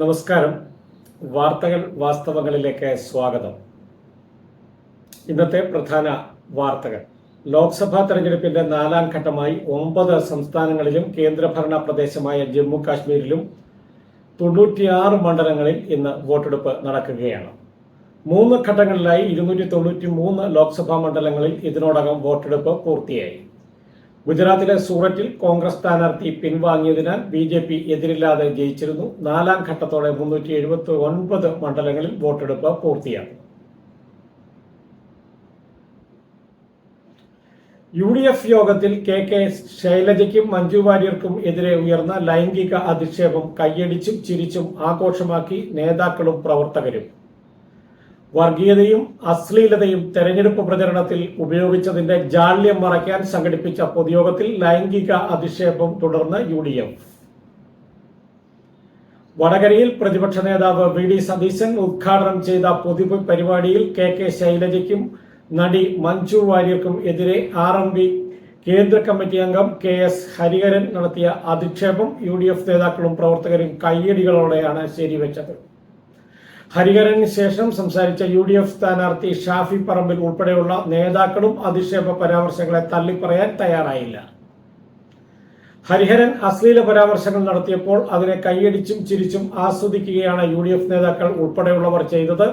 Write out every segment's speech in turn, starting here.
നമസ്കാരം. വാർത്തകൾ വാസ്തവങ്ങളിലേക്ക് സ്വാഗതം. ഇന്നത്തെ പ്രധാന വാർത്തകൾ. ലോക്സഭാ തെരഞ്ഞെടുപ്പിന്റെ നാലാം ഘട്ടമായി ഒമ്പത് സംസ്ഥാനങ്ങളിലും കേന്ദ്രഭരണ പ്രദേശമായ ജമ്മു കാശ്മീരിലും തൊണ്ണൂറ്റിയാറ് മണ്ഡലങ്ങളിൽ ഇന്ന് വോട്ടെടുപ്പ് നടക്കുകയാണ്. മൂന്ന് ഘട്ടങ്ങളിലായി ഇരുന്നൂറ്റി തൊണ്ണൂറ്റി മൂന്ന് ലോക്സഭാ മണ്ഡലങ്ങളിൽ ഇതിനോടകം വോട്ടെടുപ്പ് പൂർത്തിയായി. ഗുജറാത്തിലെ സൂററ്റിൽ കോൺഗ്രസ് സ്ഥാനാർത്ഥി പിൻവാങ്ങിയതിനാൽ ബി ജെ പി എതിരില്ലാതെ ജയിച്ചിരുന്നു. നാലാം ഘട്ടത്തോടെ മുന്നൂറ്റി എഴുപത്തി ഒൻപത് മണ്ഡലങ്ങളിൽ വോട്ടെടുപ്പ് പൂർത്തിയാകും യു ഡി എഫ് യോഗത്തിൽ കെ കെ ശൈലജയ്ക്കും മഞ്ജു വാര്യർക്കും എതിരെ ഉയർന്ന ലൈംഗിക അധിക്ഷേപം കയ്യടിച്ചും ചിരിച്ചും ആഘോഷമാക്കി നേതാക്കളും പ്രവർത്തകരും. വർഗീയതയും അശ്ലീലതയും തെരഞ്ഞെടുപ്പ് പ്രചരണത്തിൽ ഉപയോഗിച്ചതിന്റെ ജാള്യം മറയ്ക്കാൻ സംഘടിപ്പിച്ച പൊതുയോഗത്തിൽ ലൈംഗിക അധിക്ഷേപം തുടർന്ന് യു ഡി എഫ് വടകരയിൽ പ്രതിപക്ഷ നേതാവ് വി ഡി സതീശൻ ഉദ്ഘാടനം ചെയ്ത പൊതു പരിപാടിയിൽ കെ കെ ശൈലജയ്ക്കും നടി മഞ്ജു വാര്യർക്കും എതിരെ ആർ എം പി കേന്ദ്ര കമ്മിറ്റി അംഗം കെ എസ് ഹരിഹരൻ നടത്തിയ അധിക്ഷേപം യു ഡി എഫ് നേതാക്കളും പ്രവർത്തകരും കയ്യടികളോടെയാണ് ശരിവെച്ചത്. ഹരിഹരന് ശേഷം സംസാരിച്ച യു ഡി എഫ് സ്ഥാനാർത്ഥി ഷാഫി പറമ്പിൽ ഉൾപ്പെടെയുള്ള നേതാക്കളും അധിക്ഷേപ പരാമർശങ്ങളെ തള്ളിപ്പറയാൻ തയ്യാറായില്ല. ഹരിഹരൻ അശ്ലീല പരാമർശങ്ങൾ നടത്തിയപ്പോൾ അതിനെ കൈയടിച്ചും ചിരിച്ചും ആസ്വദിക്കുകയാണ് യു നേതാക്കൾ ഉൾപ്പെടെയുള്ളവർ ചെയ്തത്.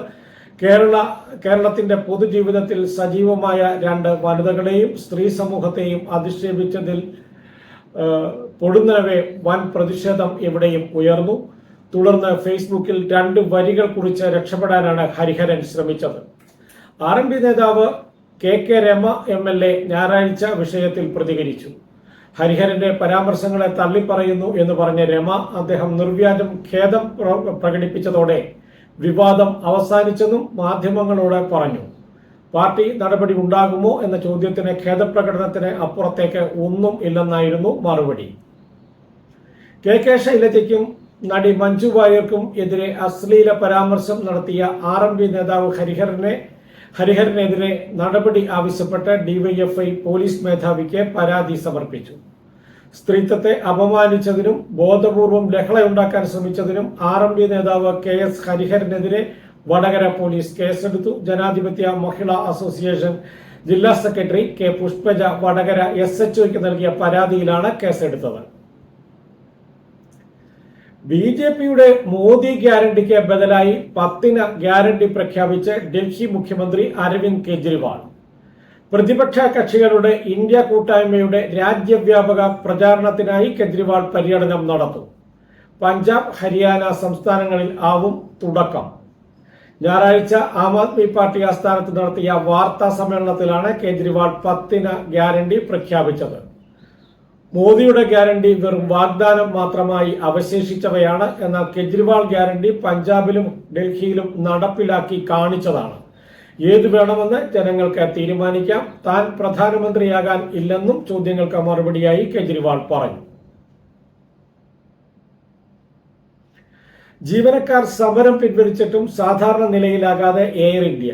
കേരള കേരളത്തിന്റെ പൊതുജീവിതത്തിൽ സജീവമായ രണ്ട് വനിതകളെയും സ്ത്രീ സമൂഹത്തെയും അധിക്ഷേപിച്ചതിൽ പൊടുന്നനവെ വൻ പ്രതിഷേധം ഇവിടെയും ഉയർന്നു. തുടർന്ന് ഫേസ്ബുക്കിൽ രണ്ട് വരികൾ കുറിച്ച് രക്ഷപ്പെടാനാണ് ഹരിഹരൻ ശ്രമിച്ചത്. ആർ എം പി നേതാവ് K K Rama M L A ഞായറാഴ്ച വിഷയത്തിൽ പ്രതികരിച്ചു. ഹരിഹരന്റെ പരാമർശങ്ങളെ തള്ളിപ്പറയുന്നു എന്ന് പറഞ്ഞ രമ അദ്ദേഹം നിർവ്യാജം ഖേദം പ്രകടിപ്പിച്ചതോടെ വിവാദം അവസാനിച്ചെന്നും മാധ്യമങ്ങളോട് പറഞ്ഞു. പാർട്ടി നടപടി ഉണ്ടാകുമോ എന്ന ചോദ്യത്തിന് ഖേദപ്രകടനത്തിന് അപ്പുറത്തേക്ക് ഒന്നും ഇല്ലെന്നായിരുന്നു മറുപടി. കെ കെ ശൈലജയ്ക്കും നടി മഞ്ജു വാര്യർക്കും എതിരെ അശ്ലീല പരാമർശം നടത്തിയ ആർ എം പി നേതാവ് ഹരിഹരനെ ഹരിഹരനെതിരെ നടപടി ആവശ്യപ്പെട്ട് ഡിവൈഎഫ്ഐ പോലീസ് മേധാവിക്ക് പരാതി സമർപ്പിച്ചു. സ്ത്രീത്വത്തെ അപമാനിച്ചതിനും ബോധപൂർവം ലഹളയുണ്ടാക്കാൻ ശ്രമിച്ചതിനും ആർ എം പി നേതാവ് കെ എസ് ഹരിഹരനെതിരെ വടകര പോലീസ് കേസെടുത്തു. ജനാധിപത്യ മഹിളാ അസോസിയേഷൻ ജില്ലാ secretary K Pushpaja Vadakara S H ഒക്ക് നൽകിയ പരാതിയിലാണ് കേസെടുത്തത്. ബി ജെ പിയുടെ മോദി ഗ്യാരണ്ടിക്ക് ബദലായി പത്തിന് ഗ്യാരണ്ടി പ്രഖ്യാപിച്ച് ഡൽഹി മുഖ്യമന്ത്രി അരവിന്ദ് കെജ്രിവാൾ. പ്രതിപക്ഷ കക്ഷികളുടെ ഇന്ത്യ കൂട്ടായ്മയുടെ രാജ്യവ്യാപക പ്രചാരണത്തിനായി കെജ്രിവാൾ പര്യടനം നടത്തും. പഞ്ചാബ് ഹരിയാന സംസ്ഥാനങ്ങളിൽ ആവും തുടക്കം. ഞായറാഴ്ച ആം ആദ്മി പാർട്ടി ആസ്ഥാനത്ത് നടത്തിയ വാർത്താ സമ്മേളനത്തിലാണ് കേജ്രിവാൾ പത്തിന് ഗ്യാരണ്ടി പ്രഖ്യാപിച്ചത്. മോദിയുടെ ഗ്യാരണ്ടി വെറും വാഗ്ദാനം മാത്രമായി അവശേഷിച്ചവയാണ് എന്നാൽ കെജ്രിവാൾ ഗ്യാരണ്ടി പഞ്ചാബിലും ഡൽഹിയിലും നടപ്പിലാക്കി കാണിച്ചതാണ്. ഏത് വേണമെന്ന് ജനങ്ങൾക്ക് തീരുമാനിക്കാം. താൻ പ്രധാനമന്ത്രിയാകാൻ ഇല്ലെന്നും ചോദ്യങ്ങൾക്ക് മറുപടിയായി കെജ്രിവാൾ പറഞ്ഞു. ജീവനക്കാർ സമരം പിൻവലിച്ചിട്ടും സാധാരണ നിലയിലാകാതെ എയർ ഇന്ത്യ.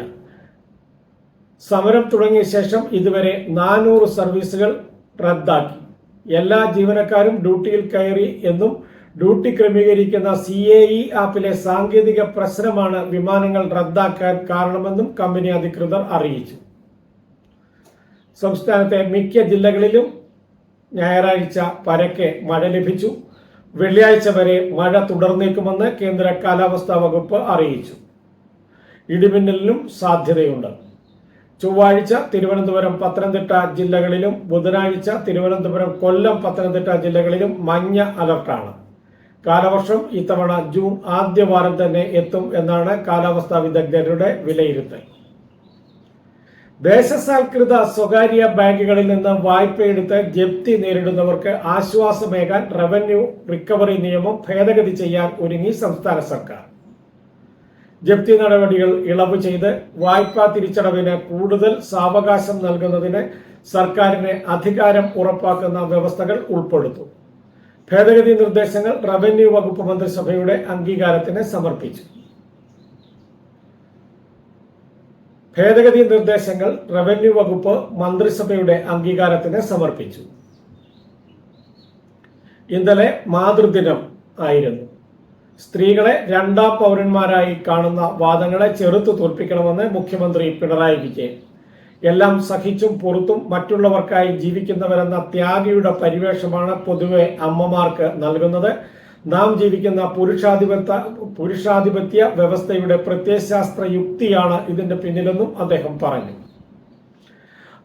സമരം തുടങ്ങിയ ശേഷം ഇതുവരെ നാനൂറ് സർവീസുകൾ റദ്ദാക്കി. എല്ലാ ജീവനക്കാരും ഡ്യൂട്ടിയിൽ കയറി എന്നും ഡ്യൂട്ടി ക്രമീകരിക്കുന്ന സി എ ഇ ആപ്പിലെ സാങ്കേതിക പ്രശ്നമാണ് വിമാനങ്ങൾ റദ്ദാക്കാൻ കാരണമെന്നും കമ്പനി അധികൃതർ അറിയിച്ചു. സംസ്ഥാനത്തെ മിക്ക ജില്ലകളിലും ഞായറാഴ്ച പരക്കെ മഴ ലഭിച്ചു. വെള്ളിയാഴ്ച വരെ മഴ തുടർന്നേക്കുമെന്ന് കേന്ദ്ര കാലാവസ്ഥാ വകുപ്പ് അറിയിച്ചു. ഇടിമിന്നലിനും സാധ്യതയുണ്ട്. ചൊവ്വാഴ്ച തിരുവനന്തപുരം പത്തനംതിട്ട ജില്ലകളിലും ബുധനാഴ്ച തിരുവനന്തപുരം കൊല്ലം പത്തനംതിട്ട ജില്ലകളിലും മഞ്ഞ അലർട്ടാണ്. കാലവർഷം ഇത്തവണ ജൂൺ ആദ്യവാരം തന്നെ എത്തും എന്നാണ് കാലാവസ്ഥാ വിദഗ്ധരുടെ വിലയിരുത്തൽ. ദേശസാൽകൃത സ്വകാര്യ ബാങ്കുകളിൽ നിന്ന് വായ്പയെടുത്ത് ജപ്തി നേരിടുന്നവർക്ക് ആശ്വാസമേകാൻ റവന്യൂ റിക്കവറി നിയമം ഭേദഗതി ചെയ്യാൻ ഒരുങ്ങി സംസ്ഥാന സർക്കാർ. ജപ്തി നടപടികൾ ഇളവ് ചെയ്ത് വായ്പാ തിരിച്ചടവിന് കൂടുതൽ സാവകാശം നൽകുന്നതിന് സർക്കാരിന് അധികാരം ഉറപ്പാക്കുന്ന വ്യവസ്ഥകൾ ഉൾപ്പെടുത്തും. ഭേദഗതി നിർദ്ദേശങ്ങൾ റവന്യൂ വകുപ്പ് മന്ത്രിസഭയുടെ അംഗീകാരത്തിന് സമർപ്പിച്ചു. ഭേദഗതി നിർദ്ദേശങ്ങൾ റവന്യൂ വകുപ്പ് മന്ത്രിസഭയുടെ അംഗീകാരത്തിന് സമർപ്പിച്ചു. ഇന്നലെ മാതൃദിനം ആയിരുന്നു. സ്ത്രീകളെ രണ്ടാം പൗരന്മാരായി കാണുന്ന വാദങ്ങളെ ചെറുത്തു തോൽപ്പിക്കണമെന്ന് മുഖ്യമന്ത്രി പിണറായി വിജയൻ. എല്ലാം സഹിച്ചും പുറത്തും മറ്റുള്ളവർക്കായി ജീവിക്കുന്നവരെന്ന ത്യാഗിയുടെ പരിവേഷമാണ് പൊതുവെ അമ്മമാർക്ക് നൽകുന്നത്. നാം ജീവിക്കുന്ന പുരുഷാധിപത്യ പുരുഷാധിപത്യ വ്യവസ്ഥയുടെ പ്രത്യയശാസ്ത്ര യുക്തിയാണ് ഇതിന്റെ പിന്നിലെന്നും അദ്ദേഹം പറഞ്ഞു.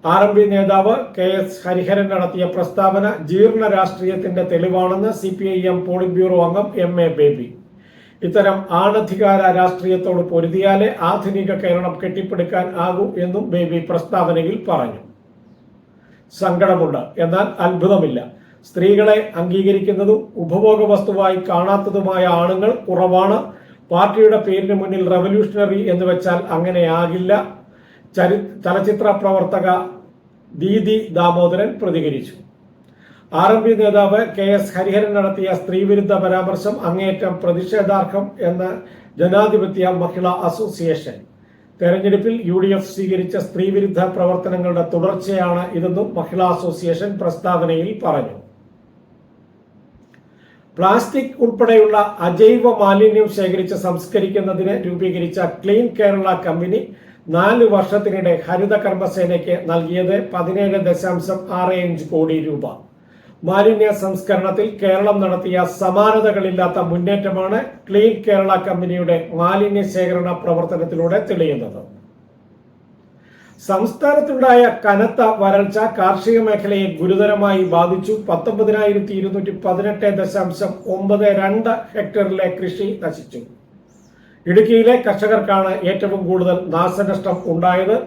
ആർ എം പി നേതാവ് കെ എസ് ഹരിഹരൻ നടത്തിയ പ്രസ്താവന ജീർണ രാഷ്ട്രീയത്തിന്റെ തെളിവാണെന്ന് C P I M polit bureau അംഗം എം എ ബേബി. ഇത്തരം ആണധികാര രാഷ്ട്രീയത്തോട് പൊരുതിയാലേ ആധുനിക കേരളം കെട്ടിപ്പടുക്കാൻ ആകൂ എന്നും ബേബി പ്രസ്താവനയിൽ പറഞ്ഞു. സങ്കടമുണ്ട്. എന്നാൽ അത്ഭുതമില്ല. സ്ത്രീകളെ അംഗീകരിക്കുന്നതും ഉപഭോഗ വസ്തുവായി കാണാത്തതുമായ ആണുങ്ങൾ കുറവാണ്. പാർട്ടിയുടെ പേരിന് മുന്നിൽ റവല്യൂഷണറി എന്ന് വെച്ചാൽ അങ്ങനെയാകില്ല. ചരി ചലച്ചിത്ര പ്രവർത്തക ദീദി ദാമോദരൻ പ്രതികരിച്ചു. ആർ എം പി നേതാവ് കെ എസ് ഹരിഹരൻ നടത്തിയ സ്ത്രീവിരുദ്ധ പരാമർശം അങ്ങേയറ്റം പ്രതിഷേധാർഹം എന്ന് ജനാധിപത്യ മഹിളാ അസോസിയേഷൻ. തെരഞ്ഞെടുപ്പിൽ യു ഡി എഫ് സ്വീകരിച്ച സ്ത്രീവിരുദ്ധ പ്രവർത്തനങ്ങളുടെ തുടർച്ചയാണ് ഇതെന്നും മഹിളാ അസോസിയേഷൻ പ്രസ്താവനയിൽ പറഞ്ഞു. പ്ലാസ്റ്റിക് ഉൾപ്പെടെയുള്ള അജൈവ മാലിന്യം ശേഖരിച്ച് സംസ്കരിക്കുന്നതിന് രൂപീകരിച്ച ക്ലീൻ കേരള കമ്പനി നാല് വർഷത്തിനിടെ ഹരിത കർമ്മസേനയ്ക്ക് നൽകിയത് പതിനേഴ് ദശാംശം ആറ് കോടി രൂപ. മാലിന്യ സംസ്കരണത്തിൽ കേരളം നടത്തിയ സമാനതകളില്ലാത്ത മുന്നേറ്റമാണ് ക്ലീൻ കേരള കമ്പനിയുടെ മാലിന്യ ശേഖരണ പ്രവർത്തനത്തിലൂടെ തെളിയുന്നത്. സംസ്ഥാനത്തുണ്ടായ കനത്ത വരൾച്ച കാർഷിക മേഖലയെ ഗുരുതരമായി ബാധിച്ചു. പത്തൊമ്പതിനായിരത്തി ഇരുന്നൂറ്റി പതിനെട്ട് ദശാംശം ഒമ്പത് രണ്ട് ഹെക്ടറിലെ കൃഷി നശിച്ചു. ഇടുക്കിയിലെ കർഷകർക്കാണ് ഏറ്റവും കൂടുതൽ നാശനഷ്ടം ഉണ്ടായത്.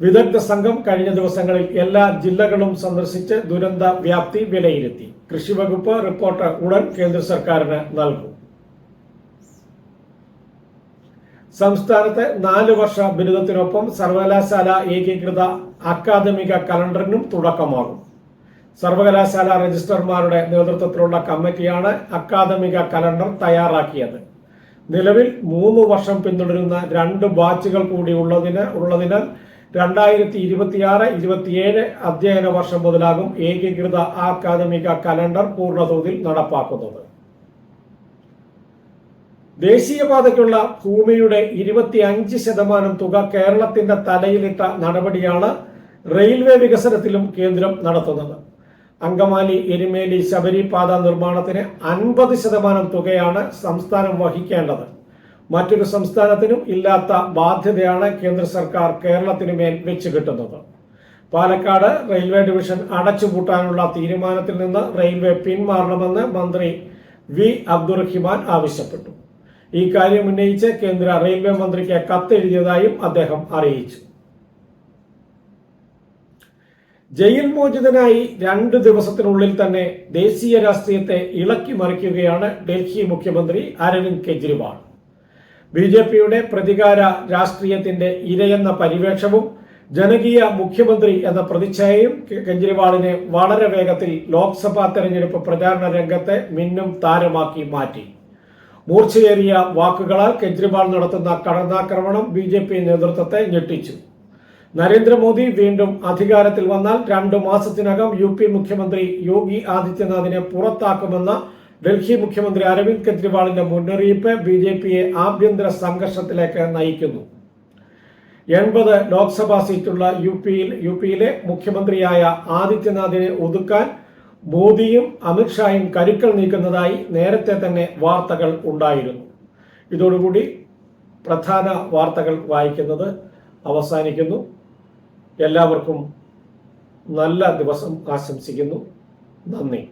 വിദഗ്ധ സംഘം കഴിഞ്ഞ ദിവസങ്ങളിൽ എല്ലാ ജില്ലകളും സന്ദർശിച്ച് ദുരന്ത വ്യാപ്തി വിലയിരുത്തി. കൃഷി വകുപ്പ് റിപ്പോർട്ട് ഉടൻ കേന്ദ്ര സർക്കാരിന് നൽകും. സംസ്ഥാനത്തെ നാല് വർഷ ബിരുദത്തിനൊപ്പം സർവകലാശാല ഏകീകൃത അക്കാദമിക കലണ്ടറിനും തുടക്കമാകും. സർവകലാശാല രജിസ്ട്രർമാരുടെ നേതൃത്വത്തിലുള്ള കമ്മിറ്റിയാണ് അക്കാദമിക കലണ്ടർ തയ്യാറാക്കിയത്. നിലവിൽ മൂന്ന് വർഷം പിന്തുടരുന്ന രണ്ട് ബാച്ചുകൾ കൂടി ഉള്ളതിന് ഉള്ളതിനാൽ രണ്ടായിരത്തി ഇരുപത്തിയാറ് ഇരുപത്തിയേഴ് അധ്യയന വർഷം മുതലാകും ഏകീകൃത അക്കാദമിക കലണ്ടർ പൂർണതോതിൽ നടപ്പാക്കുന്നത്. ദേശീയപാതയ്ക്കുള്ള ഭൂമിയുടെ ഇരുപത്തിയഞ്ച് ശതമാനം തുക കേരളത്തിന്റെ തലയിലിട്ട നടപടിയാണ് റെയിൽവേ വികസനത്തിലും കേന്ദ്രം നടത്തുന്നത്. അങ്കമാലി എരുമേലി ശബരി പാത നിർമ്മാണത്തിന് അൻപത് ശതമാനം തുകയാണ് സംസ്ഥാനം വഹിക്കേണ്ടത്. മറ്റൊരു സംസ്ഥാനത്തിനും ഇല്ലാത്ത ബാധ്യതയാണ് കേന്ദ്ര സർക്കാർ കേരളത്തിനു മേൽ വെച്ച് കിട്ടുന്നത്. പാലക്കാട് റെയിൽവേ ഡിവിഷൻ അടച്ചുപൂട്ടാനുള്ള തീരുമാനത്തിൽ നിന്ന് റെയിൽവേ പിന്മാറണമെന്ന് മന്ത്രി വി. അബ്ദുറഹിമാൻ ആവശ്യപ്പെട്ടു. ഈ കാര്യം ഉന്നയിച്ച് കേന്ദ്ര റെയിൽവേ മന്ത്രിക്ക് കത്തെഴുതിയതായും അദ്ദേഹം അറിയിച്ചു. ജയിൽ മോചിതനായി രണ്ട് ദിവസത്തിനുള്ളിൽ തന്നെ ദേശീയ രാഷ്ട്രീയത്തെ ഇളക്കി മറിക്കുകയാണ് ഡൽഹി മുഖ്യമന്ത്രി അരവിന്ദ് കെജ്രിവാൾ. ബി ജെ പിയുടെ പ്രതികാര രാഷ്ട്രീയത്തിന്റെ ഇരയെന്ന പരിവേഷവും ജനകീയ മുഖ്യമന്ത്രി എന്ന പ്രതിച്ഛായയും കെജ്രിവാളിനെ വളരെ വേഗത്തിൽ ലോക്സഭാ തെരഞ്ഞെടുപ്പ് പ്രചാരണ രംഗത്തെ മിന്നും താരമാക്കി മാറ്റി. മൂർച്ചയേറിയ വാക്കുകളാൽ കെജ്രിവാൾ നടത്തുന്ന കടന്നാക്രമണം ബി ജെ പി നേതൃത്വത്തെ ഞെട്ടിച്ചു. നരേന്ദ്രമോദി വീണ്ടും അധികാരത്തിൽ വന്നാൽ രണ്ടു മാസത്തിനകം യു പി മുഖ്യമന്ത്രി യോഗി ആദിത്യനാഥിനെ പുറത്താക്കുമെന്ന ഡൽഹി മുഖ്യമന്ത്രി അരവിന്ദ് കെജ്രിവാളിന്റെ മുന്നറിയിപ്പ് ബി ജെ പിയെ ആഭ്യന്തര സംഘർഷത്തിലേക്ക് നയിക്കുന്നു. എൺപത് ലോക്സഭാ സീറ്റുള്ള യു പിയിൽ യു പിയിലെ മുഖ്യമന്ത്രിയായ ആദിത്യനാഥിനെ ഒതുക്കാൻ മോദിയും അമിത്ഷായും കരുക്കൾ നീക്കുന്നതായി നേരത്തെ തന്നെ വാർത്തകൾ ഉണ്ടായിരുന്നു. ഇതോടുകൂടി പ്രധാന വാർത്തകൾ വായിക്കുന്നത് അവസാനിക്കുന്നു. എല്ലാവർക്കും നല്ല ദിവസം ആശംസിക്കുന്നു. നന്ദി.